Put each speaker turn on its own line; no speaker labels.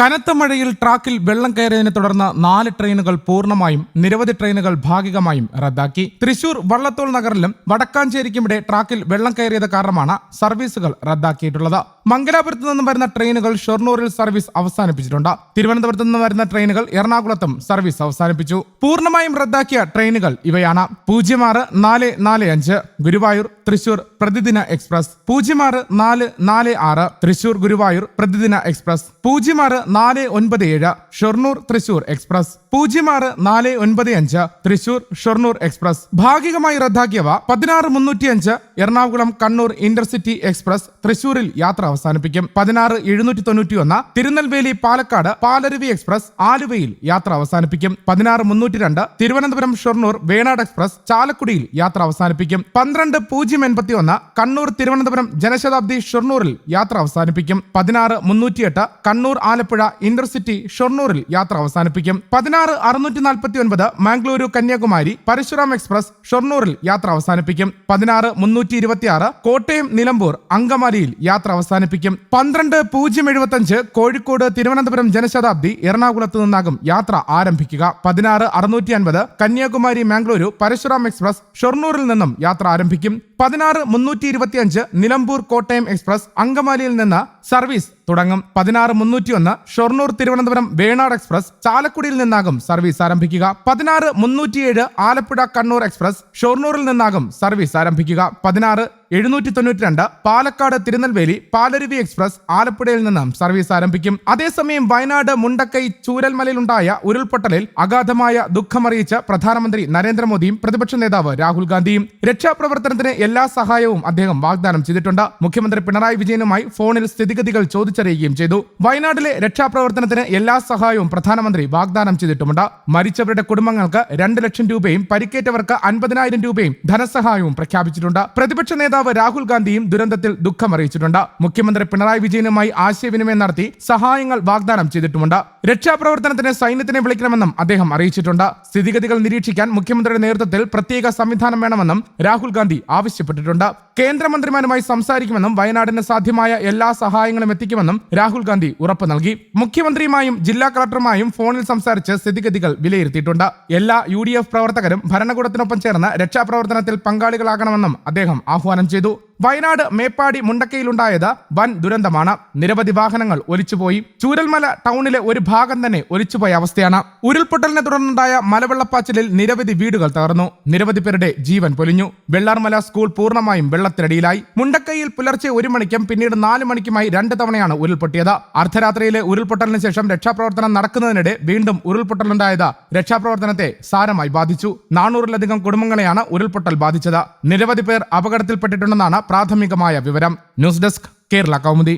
കനത്ത മഴയിൽ ട്രാക്കിൽ വെള്ളം കയറിയതിനെ തുടർന്ന് നാല് ട്രെയിനുകൾ പൂർണമായും നിരവധി ട്രെയിനുകൾ ഭാഗികമായും റദ്ദാക്കി. തൃശൂർ വള്ളത്തോൾ നഗറിലും വടക്കാഞ്ചേരിക്കുമിടെ ട്രാക്കിൽ വെള്ളം കയറിയത് കാരണമാണ് സർവീസുകൾ റദ്ദാക്കിയിട്ടുള്ളത്. മംഗലാപുരത്ത് നിന്നും വരുന്ന ട്രെയിനുകൾ ഷൊർണൂരിൽ സർവീസ് അവസാനിപ്പിച്ചിട്ടുണ്ട്. തിരുവനന്തപുരത്ത് നിന്നും വരുന്ന ട്രെയിനുകൾ എറണാകുളത്തും സർവീസ് അവസാനിപ്പിച്ചു. പൂർണമായും റദ്ദാക്കിയ ട്രെയിനുകൾ ഇവയാണ്. പൂജ്യം ആറ് നാല് നാല് അഞ്ച് ഗുരുവായൂർ തൃശൂർ പ്രതിദിന എക്സ്പ്രസ്. പൂജ്യം ആറ് നാല് നാല് ആറ് തൃശൂർ ഗുരുവായൂർ പ്രതിദിന എക്സ്പ്രസ്. പൂജ്യം ആറ് നാല് ഒൻപത് ഏഴ് ഷൊർണൂർ തൃശൂർ എക്സ്പ്രസ്. പൂജ്യം ആറ് നാല് ഒൻപത് അഞ്ച് തൃശൂർ ഷൊർണൂർ എക്സ്പ്രസ്. ഭാഗികമായി റദ്ദാക്കിയവ പതിനാറ് മുന്നൂറ്റി അഞ്ച് എറണാകുളം കണ്ണൂർ ഇന്റർസിറ്റി എക്സ്പ്രസ് തൃശൂരിൽ യാത്ര അവസാനിപ്പിക്കും. പതിനാറ് എഴുന്നൂറ്റി തൊണ്ണൂറ്റി ഒന്ന് തിരുനെൽവേലി പാലക്കാട് പാലരുവി എക്സ്പ്രസ് ആലുവയിൽ യാത്ര അവസാനിപ്പിക്കും. പതിനാറ് മുന്നൂറ്റി രണ്ട് തിരുവനന്തപുരം ഷൊർണൂർ വേണാട് എക്സ്പ്രസ് ചാലക്കുടിയിൽ യാത്ര അവസാനിപ്പിക്കും. പന്ത്രണ്ട് പൂജ്യം എൺപത്തി ഒന്ന് കണ്ണൂർ തിരുവനന്തപുരം ജനശതാബ്ദി ഷൊർണൂറിൽ യാത്ര അവസാനിപ്പിക്കും. പതിനാറ് മുന്നൂറ്റിയെട്ട് കണ്ണൂർ ആലപ്പുഴ ഇന്റർസിറ്റി ഷൊർണൂരിൽ യാത്ര അവസാനിപ്പിക്കും. പതിനാറ് അറുന്നൂറ്റി നാൽപ്പത്തി ഒൻപത് മാംഗ്ലൂരു കന്യാകുമാരി പരശുറാം എക്സ്പ്രസ് ഷൊർണൂരിൽ യാത്ര അവസാനിപ്പിക്കും. പതിനാറ് മുന്നൂറ്റി ഇരുപത്തിയാറ് കോട്ടയം നിലമ്പൂർ അങ്കമാലിയിൽ യാത്ര അവസാനിപ്പിക്കും. പന്ത്രണ്ട് പൂജ്യം എഴുപത്തഞ്ച് കോഴിക്കോട് തിരുവനന്തപുരം ജനശതാബ്ദി എറണാകുളത്ത് നിന്നാകും യാത്ര ആരംഭിക്കുക. പതിനാറ് അറുന്നൂറ്റി അൻപത് കന്യാകുമാരി മാംഗ്ലൂരു പരശുറാം എക്സ്പ്രസ് ഷൊർണൂരിൽ നിന്നും യാത്ര ആരംഭിക്കും. പതിനാറ് മുന്നൂറ്റി ഇരുപത്തിയഞ്ച് നിലമ്പൂർ കോട്ടയം എക്സ്പ്രസ് അങ്കമാലിയിൽ നിന്ന് സർവീസ് തുടങ്ങും. പതിനാറ് മുന്നൂറ്റിയൊന്ന് ഷൊർണൂർ തിരുവനന്തപുരം വേണാട് എക്സ്പ്രസ് ചാലക്കുടിയിൽ നിന്നാകും സർവീസ് ആരംഭിക്കുക. പതിനാറ് മുന്നൂറ്റിയേഴ് ആലപ്പുഴ കണ്ണൂർ എക്സ്പ്രസ് ഷൊർണൂരിൽ നിന്നാകും സർവീസ് ആരംഭിക്കുക. പതിനാറ് എഴുന്നൂറ്റി തൊണ്ണൂറ്റി രണ്ട് പാലക്കാട് തിരുനെൽവേലി പാലരുവി എക്സ്പ്രസ് ആലപ്പുഴയിൽ നിന്നും സർവീസ് ആരംഭിക്കും. അതേസമയം വയനാട് മുണ്ടക്കൈ ചൂരൽമലയിലുണ്ടായ ഉരുൾപൊട്ടലിൽ അഗാധമായ ദുഃഖമറിയിച്ച് പ്രധാനമന്ത്രി നരേന്ദ്രമോദിയും പ്രതിപക്ഷ നേതാവ് രാഹുൽ ഗാന്ധിയും. രക്ഷാപ്രവർത്തനത്തിന് എല്ലാ സഹായവും അദ്ദേഹം വാഗ്ദാനം ചെയ്തിട്ടുണ്ട്. മുഖ്യമന്ത്രി പിണറായി വിജയനുമായി ഫോണിൽ സ്ഥിതിഗതികൾ ചോദിച്ചറിയുകയും ചെയ്തു. വയനാട്ടിലെ രക്ഷാപ്രവർത്തനത്തിന് എല്ലാ സഹായവും പ്രധാനമന്ത്രി വാഗ്ദാനം ചെയ്തിട്ടുമുണ്ട്. മരിച്ചവരുടെ കുടുംബങ്ങൾക്ക് രണ്ട് ലക്ഷം രൂപയും പരിക്കേറ്റവർക്ക് അൻപതിനായിരം രൂപയും ധനസഹായവും പ്രഖ്യാപിച്ചിട്ടുണ്ട്. പ്രതിപക്ഷ നേതാവ് രാഹുൽ ഗാന്ധിയും ദുരന്തത്തിൽ ദുഃഖം അറിയിച്ചിട്ടുണ്ട്. മുഖ്യമന്ത്രി പിണറായി വിജയനുമായി ആശയവിനിമയം നടത്തി സഹായങ്ങൾ വാഗ്ദാനം ചെയ്തിട്ടുമുണ്ട്. രക്ഷാപ്രവർത്തനത്തിന് സൈന്യത്തിനെ വിളിക്കണമെന്നും അദ്ദേഹം അറിയിച്ചിട്ടുണ്ട്. സ്ഥിതിഗതികൾ നിരീക്ഷിക്കാൻ മുഖ്യമന്ത്രിയുടെ നേതൃത്വത്തിൽ പ്രത്യേക സംവിധാനം വേണമെന്നും രാഹുൽ ഗാന്ധി ആവശ്യപ്പെട്ടിട്ടുണ്ട്. കേന്ദ്രമന്ത്രിമാരുമായി സംസാരിക്കുമെന്നും വയനാടിന് സാധ്യമായ എല്ലാ സഹായങ്ങളും എത്തിക്കുമെന്നും രാഹുൽ ഗാന്ധി ഉറപ്പ് നൽകി. മുഖ്യമന്ത്രിയുമായും ജില്ലാ കളക്ടറുമായും ഫോണിൽ സംസാരിച്ച് സ്ഥിതിഗതികൾ വിലയിരുത്തിയിട്ടുണ്ട്. എല്ലാ യു പ്രവർത്തകരും ഭരണകൂടത്തിനൊപ്പം ചേർന്ന് രക്ഷാപ്രവർത്തനത്തിൽ പങ്കാളികളാകണമെന്നും അദ്ദേഹം ആഹ്വാനം ചെയ്തു വയനാട് മേപ്പാടി മുണ്ടക്കയിലുണ്ടായത് വൻ ദുരന്തമാണ്. നിരവധി വാഹനങ്ങൾ ഒലിച്ചുപോയി. ചൂരൽമല ടൗണിലെ ഒരു ഭാഗം തന്നെ ഒലിച്ചുപോയ അവസ്ഥയാണ്. ഉരുൾപൊട്ടലിനെ തുടർന്നുണ്ടായ മലവെള്ളപ്പാച്ചിലിൽ നിരവധി വീടുകൾ തകർന്നു. നിരവധി പേരുടെ ജീവൻ പൊലിഞ്ഞു. വെള്ളാർമല സ്കൂൾ പൂർണമായും വെള്ളത്തിനടിയിലായി. മുണ്ടക്കയിൽ പുലർച്ചെ ഒരു മണിക്കും പിന്നീട് നാല് മണിക്കുമായി രണ്ട് തവണയാണ് ഉരുൾപൊട്ടിയത്. അർദ്ധരാത്രിയിലെ ഉരുൾപൊട്ടലിന് ശേഷം രക്ഷാപ്രവർത്തനം നടക്കുന്നതിനിടെ വീണ്ടും ഉരുൾപൊട്ടലുണ്ടായത് രക്ഷാപ്രവർത്തനത്തെ സാരമായി ബാധിച്ചു. നാനൂറിലധികം കുടുംബങ്ങളെയാണ് ഉരുൾപൊട്ടൽ ബാധിച്ചത്. നിരവധി പേർ അപകടത്തിൽപ്പെട്ടിട്ടുണ്ടെന്നാണ് പ്രാഥമികമായ വിവരം ന്യൂസ് ഡെസ്ക് കേരള കൗമുദി.